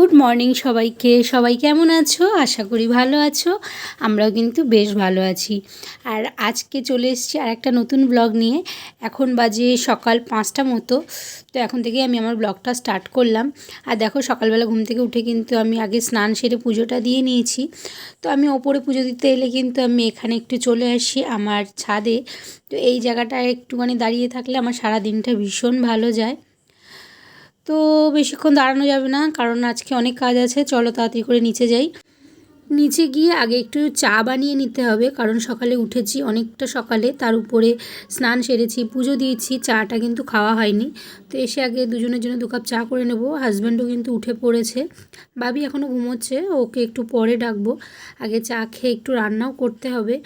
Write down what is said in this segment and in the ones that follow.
Good morning সবাইকে। সবাই কেমন আছো? আশা করি ভালো আছো। আমরাও কিন্তু বেশ ভালো আছি। আর আজকে চলে এসেছি আর একটা নতুন ব্লগ নিয়ে। এখন বাজে সকাল পাঁচটা মতো। তো এখন থেকে আমি আমার ব্লগটা স্টার্ট করলাম। আর দেখো সকালবেলা ঘুম থেকে উঠে কিন্তু আমি আগে স্নান সেরে পুজোটা দিয়ে নিয়েছি। তো আমি ওপরে পুজো দিতে এলে কিন্তু আমি এখানে একটু চলে আসি আমার ছাদে। তো এই জায়গাটায় একটুখানি দাঁড়িয়ে থাকলে আমার সারা দিনটা ভীষণ ভালো যায়। তো বেশিক্ষণ দাঁড়ানো যাবে না, কারণ আজকে অনেক কাজ আছে। চলো তাড়াতাড়ি করে নিচে যাই। নিচে গিয়ে আগে একটু চা বানিয়ে নিতে হবে, কারণ সকালে উঠেছি অনেকটা সকালে, তার উপরে স্নান সেরেছি, পুজো দিয়েছি, চাটা কিন্তু খাওয়া হয়নি। তো এসে আগে দুজনের জন্য দু কাপ চা করে নেব। হাজব্যান্ডও কিন্তু উঠে পড়েছে। ভাবি এখনও ঘুমোচ্ছে, ওকে একটু পরে ডাকবো। আগে চা খেয়ে একটু রান্নাও করতে হবে,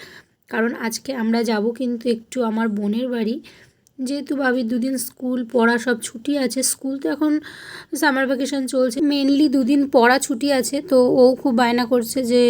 কারণ আজকে আমরা যাব কিন্তু একটু আমার বোনের বাড়ি। যেহেতু ভাবির দুদিন স্কুল, পড়া সব ছুটি আছে। স্কুল তো এখন সামার ভ্যাকেশন চলছে। মেনলি দুদিন পড়া ছুটি আছে, তো ও খুব বায়না করছে যে,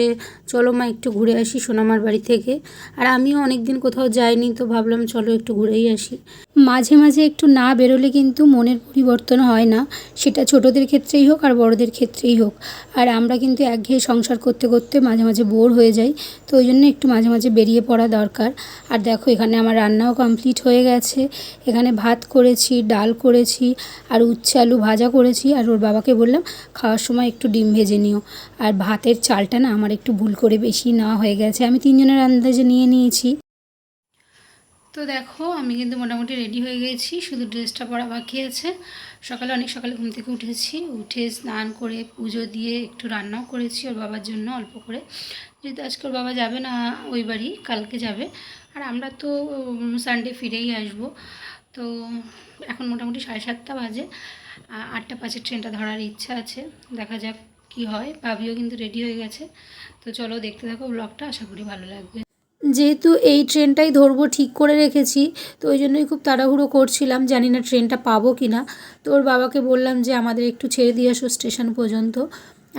চলো মা, একটু ঘুরে আসি সোনামার বাড়ি থেকে। আর আমিও অনেক দিন কোথাও যাইনি, তো ভাবলাম চলো একটু ঘুরেই আসি। মাঝে মাঝে একটু না বেরোলে কিন্তু মনের পরিবর্তন হয় না। সেটা ছোটদের ক্ষেত্রেই হোক আর বড়দের ক্ষেত্রেই হোক। আর আমরা কিন্তু একঘেয়ে সংসার করতে করতে মাঝে মাঝে বোর হয়ে যাই। তো ওই জন্য একটু মাঝে মাঝে বেরিয়ে পড়া দরকার। আর দেখো, এখানে আমার রান্নাও কমপ্লিট হয়ে গেছে। এখানে ভাত করেছি, ডাল করেছি, আর উচ্ছে আলু ভাজা করেছি। আর ওর বাবাকে বললাম, খাওয়ার সময় একটু ডিম ভেজে নিও। আর ভাতের চালটা না আমার একটু ভুল করে বেশি নেওয়া হয়ে গেছে। আমি তিনজনের আন্দাজে নিয়ে নিয়েছি। তো দেখো, আমি কিন্তু মোটামুটি রেডি হয়ে গেছি। শুধু ড্রেসটা পরা বাকি আছে। সকালে, অনেক সকালে ঘুম থেকে উঠেছি। উঠে স্নান করে পুজো দিয়ে একটু রান্নাও করেছি ওর বাবার জন্য অল্প করে। যেহেতু আজকে ওর বাবা যাবে না, ওই বাড়ি, কালকে যাবে। আর আমরা তো সানডে ফিরেই আসব। তো এখন মোটামুটি সাড়ে সাতটা বাজে। আটটা পাঁচের ট্রেনটা ধরার ইচ্ছা আছে। দেখা যাক কি হয়। ভাবিও কিন্তু রেডি হয়ে গেছে। তো চলো দেখতে থাকো ব্লগটা আশা করি ভালো লাগবে। যেহেতু এই ট্রেনটাই ধরবো ঠিক করে রেখেছি, তো ওই জন্যই খুব তাড়াহুড়ো করছিলাম, জানি না ট্রেনটা পাবো কি না। তো ওর বাবাকে বললাম যে, আমাদের একটু ছেড়ে দিয়ে আসো স্টেশন পর্যন্ত।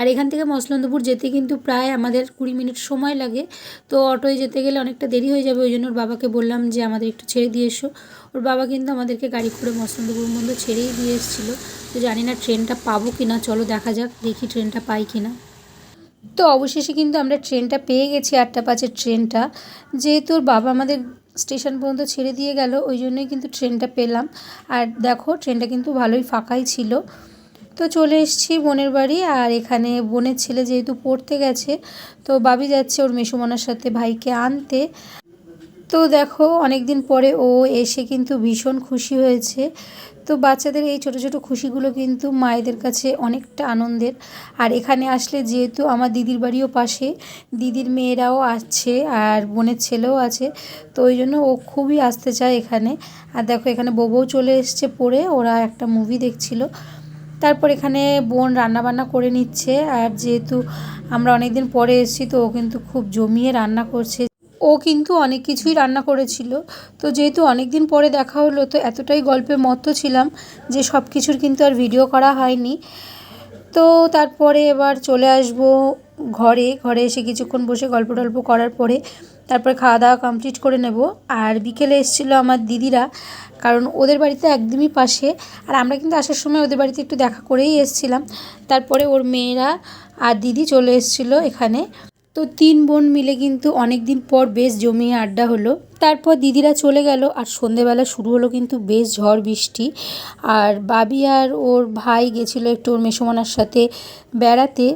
আর এখান থেকে মসলন্দপুর যেতে কিন্তু প্রায় আমাদের কুড়ি মিনিট সময় লাগে, তো অটোয় যেতে গেলে অনেকটা দেরি হয়ে যাবে, ওই জন্য ওর বাবাকে বললাম যে, আমাদের একটু ছেড়ে দিয়ে এসো। ওর বাবা কিন্তু আমাদেরকে গাড়ি করে মসলন্দপুর মধ্যে ছেড়েই দিয়ে এসেছিল, তো জানি না ট্রেনটা পাবো কি না, চলো দেখা যাক, দেখি ট্রেনটা পাই কি না। তো অবশেষে কিন্তু আমরা ট্রেনটা পেয়ে গেছি আটটা পাঁচের ট্রেনটা। যেহেতু ওর বাবা আমাদের স্টেশন পর্যন্ত ছেড়ে দিয়ে গেল, ওই জন্যই কিন্তু ট্রেনটা পেলাম। আর দেখো, ট্রেনটা কিন্তু ভালোই ফাঁকাই ছিল। তো চলে এসেছি বোনের বাড়ি, আর এখানে বোনের ছেলে যেহেতু পড়তে গেছে, তো বাবি যাচ্ছে ওর মেসুমনার সাথে ভাইকে আনতে। তো দেখো অনেক দিন পরে ও এসে কিন্তু ভীষণ খুশি হয়েছে। তো বাচ্চাদের এই ছোট ছোট খুশিগুলো কিন্তু মায়েদের কাছে অনেকটা আনন্দের। আর এখানে আসলে যেহেতু আমার দিদির বাড়িও পাশে, দিদির মেয়েরাও আছে আর বোনের ছেলেও আছে, তো ওই জন্য ও খুবই আসতে চায় এখানে। আর দেখো এখানে বউও চলে এসছে পড়ে, ওরা একটা মুভি দেখছিল। তারপর এখানে বোন রান্নাবান্না করে নিচ্ছে। আর যেহেতু আমরা অনেক দিন পরে এসেছি, তো ও কিন্তু খুব জমিয়ে রান্না করছে। ও কিন্তু অনেক কিছুই রান্না করেছিল। তো যেহেতু অনেক দিন পরে দেখা হলো, তো এতটাই গল্পে মত্ত ছিলাম যে সব কিছুর কিন্তু আর ভিডিও করা হয়নি। তো তারপরে এবার চলে আসব ঘরে। ঘরে এসে কিছুক্ষণ বসে গল্প টল্প করার পরে তারপরে খাওয়া দাওয়া কমপ্লিট করে নেব। আর বিকেলে এসেছিল আমার দিদিরা, কারণ ওদের বাড়িতে একদমই পাশে। আর আমরা কিন্তু আসার সময় ওদের বাড়িতে একটু দেখা করেই এসেছিলাম। তারপরে ওর মেয়েরা আর দিদি চলে এসেছিল এখানে। তো তিন বোন মিলে কিন্তু অনেক দিন পর বেশ জমিয়ে আড্ডা হলো। তারপর দিদিরা চলে গেল আর সন্ধেবেলা শুরু হলো কিন্তু বেশ ঝড় বৃষ্টি। আর বাবি আর ওর ভাই গেছিল একটু ওর মেসোমানার সাথে বেড়াতে।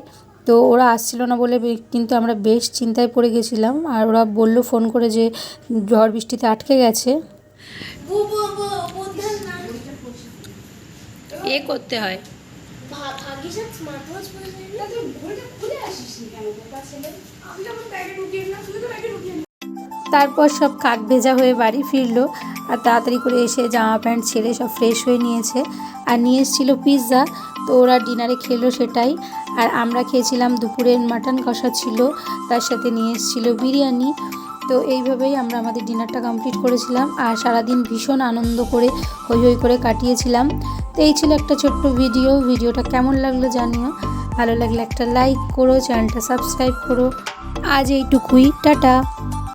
তো ওরা আসছিল না বলে কিন্তু আমরা বেশ চিন্তায় পড়ে গেছিলাম। আর ওরা বলল ফোন করে যে ঝড় বৃষ্টিতে আটকে গেছে। এ করতে হয়। তারপর সব কাক ভেজা হয়ে বাড়ি ফিরলো আর তাড়াতাড়ি করে এসে জামা প্যান্ট ছেড়ে সব ফ্রেশ হয়ে নিয়েছে। আর নিয়ে এসেছিল পিৎজা তো ওরা ডিনারে খেলো সেটাই। আর আমরা খেয়েছিলাম দুপুরের মাটন কষা ছিল তার সাথে নিয়ে এসেছিল বিরিয়ানি। তো এইভাবেই আমরা আমাদের ডিনারটা কমপ্লিট করেছিলাম। আর সারাদিন ভীষণ আনন্দ করে হই হই করে কাটিয়েছিলাম। এই ছিল একটা ছোট্ট ভিডিও। ভিডিওটা কেমন লাগল জানিও। ভালো লাগলে একটা লাইক করো চ্যানেলটা সাবস্ক্রাইব করো। আজ এইটুকুই, টাটা।